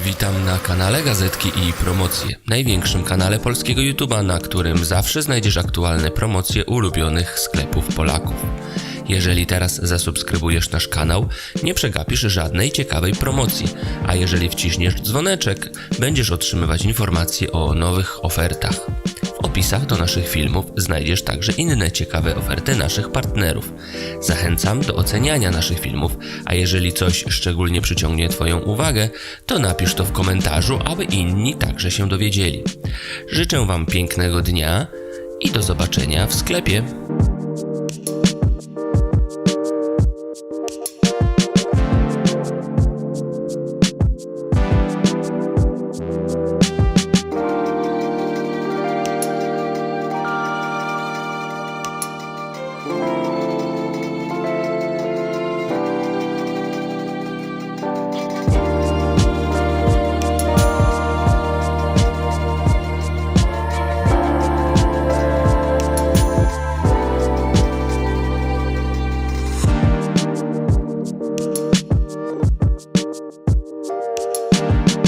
Witam na kanale Gazetki i Promocje, największym kanale polskiego YouTube'a, na którym zawsze znajdziesz aktualne promocje ulubionych sklepów Polaków. Jeżeli teraz zasubskrybujesz nasz kanał, nie przegapisz żadnej ciekawej promocji, a jeżeli wciśniesz dzwoneczek, będziesz otrzymywać informacje o nowych ofertach. Opisach do naszych filmów znajdziesz także inne ciekawe oferty naszych partnerów. Zachęcam do oceniania naszych filmów, a jeżeli coś szczególnie przyciągnie Twoją uwagę, to napisz to w komentarzu, aby inni także się dowiedzieli. Życzę Wam pięknego dnia i do zobaczenia w sklepie. you